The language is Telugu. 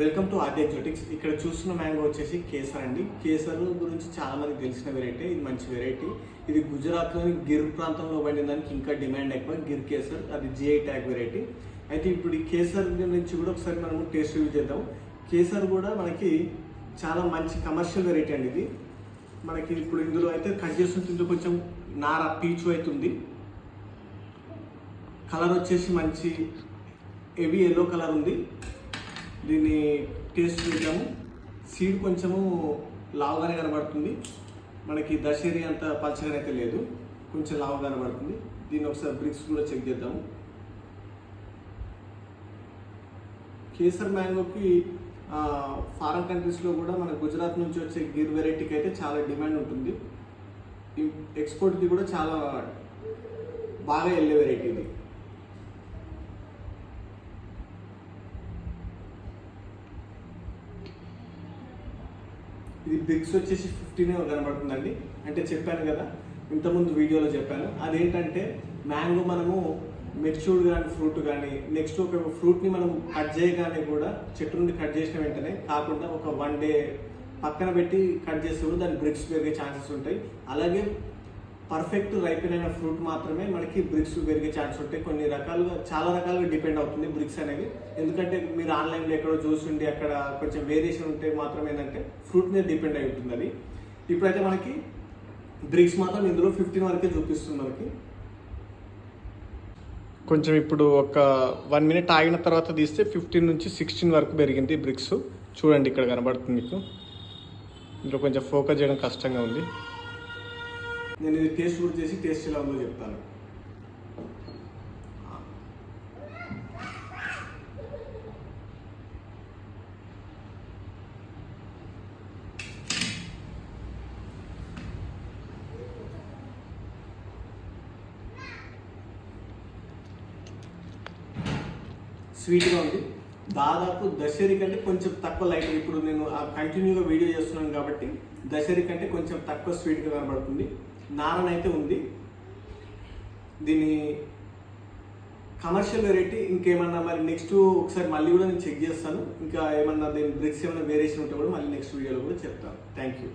వెల్కమ్ టు ఆర్డి ఎగ్జోటిక్స్ ఇక్కడ చూస్తున్న మ్యాంగో వచ్చేసి కేసర్ అండి. కేసర్ గురించి చాలా మందికి తెలిసిన వెరైటీ ఇది మంచి వెరైటీ ఇది గుజరాత్లోని గిర్ ప్రాంతంలో పండిన దానికి ఇంకా డిమాండ్ ఎక్కువ. గిర్ కేసర్ అది జిఐ ట్యాగ్ వెరైటీ అయితే ఇప్పుడు ఈ కేసర్ నుంచి కూడా ఒకసారి మనము టేస్ట్ రివ్యూ చేద్దాం. కేసర్ కూడా మనకి చాలా మంచి కమర్షియల్ వెరైటీ అండి ఇది. మనకి ఇప్పుడు ఇందులో అయితే కట్ చేస్తుంటే ఇందులో కొంచెం నార పీచు అవుతుంది కలర్ వచ్చేసి మంచి హెవీ ఎల్లో కలర్ ఉంది. దీన్ని టేస్ట్ చేద్దాము. సీడ్ కొంచెము లావుగానే కనబడుతుంది. మనకి దశేరి అంత పలచగా అయితే లేదు. కొంచెం లావుగా కనబడుతుంది. దీన్ని ఒకసారి బ్రిక్స్ కూడా చెక్ చేద్దాము. కేసర్ మ్యాంగోకి ఫారెన్ కంట్రీస్లో కూడా మన గుజరాత్ నుంచి వచ్చే గిర్ వెరైటీకి అయితే చాలా డిమాండ్ ఉంటుంది. ఎక్స్పోర్ట్కి కూడా చాలా బాగా వెళ్ళే వెరైటీ ఇది బ్రిక్స్ వచ్చేసి ఫిఫ్టీనే కనబడుతుందండి. అంటే చెప్పాను కదా ఇంతకుముందు వీడియోలో చెప్పాను. అదేంటంటే మ్యాంగో మనము మెచ్యూర్డ్ కానీ ఫ్రూట్ కానీ నెక్స్ట్ ఒక ఫ్రూట్ని మనం కట్ చేయగానే కూడా చెట్టు నుండి కట్ చేసిన వెంటనే కాకుండా ఒక వన్ డే పక్కన పెట్టి కట్ చేస్తే కూడా దాని బ్రిక్స్ పెరిగే ఛాన్సెస్ ఉంటాయి. అలాగే పర్ఫెక్ట్ రైపెన్ అయిన ఫ్రూట్ మాత్రమే మనకి బ్రిక్స్ పెరిగే ఛాన్స్ ఉంటాయి కొన్ని రకాలుగా చాలా రకాలుగా డిపెండ్ అవుతుంది బ్రిక్స్ అనేవి. ఎందుకంటే మీరు ఆన్లైన్లో ఎక్కడో చూస్తుండి అక్కడ కొంచెం వేరియేషన్ ఉంటే మాత్రం ఏంటంటే ఫ్రూట్ మీద డిపెండ్ అయి ఉంటుంది అది. ఇప్పుడైతే మనకి బ్రిక్స్ మాత్రం ఇందులో ఫిఫ్టీన్ వరకే చూపిస్తుంది మనకి. కొంచెం ఇప్పుడు ఒక వన్ మినిట్ ఆగిన తర్వాత తీస్తే ఫిఫ్టీన్ నుంచి సిక్స్టీన్ వరకు పెరిగింది బ్రిక్స్ చూడండి ఇక్కడ కనబడుతుంది మీకు. ఇందులో కొంచెం ఫోకస్ చేయడం కష్టంగా ఉంది. నేను ఇది టేస్ట్ కూడా చేసి టేస్ట్ ఎలా ఉందో చెప్తాను. స్వీట్గా ఉంది. దాదాపు దశరి కంటే కొంచెం తక్కువ లైట్ ఇప్పుడు నేను ఆ కంటిన్యూగా వీడియో చేస్తున్నాను కాబట్టి దశరి కంటే కొంచెం తక్కువ స్వీట్గా కనబడుతుంది. నారన్ అయితే ఉంది. దీని కమర్షియల్ వెరైటీ ఇంకేమన్నా మరి నెక్స్ట్ ఒకసారి మళ్ళీ కూడా నేను చెక్ చేస్తాను. ఇంకా ఏమన్నా దీని బ్రిక్స్ ఏమైనా వేరియేషన్ ఉంటే కూడా మళ్ళీ నెక్స్ట్ వీడియోలో కూడా చెప్తాను. Thank you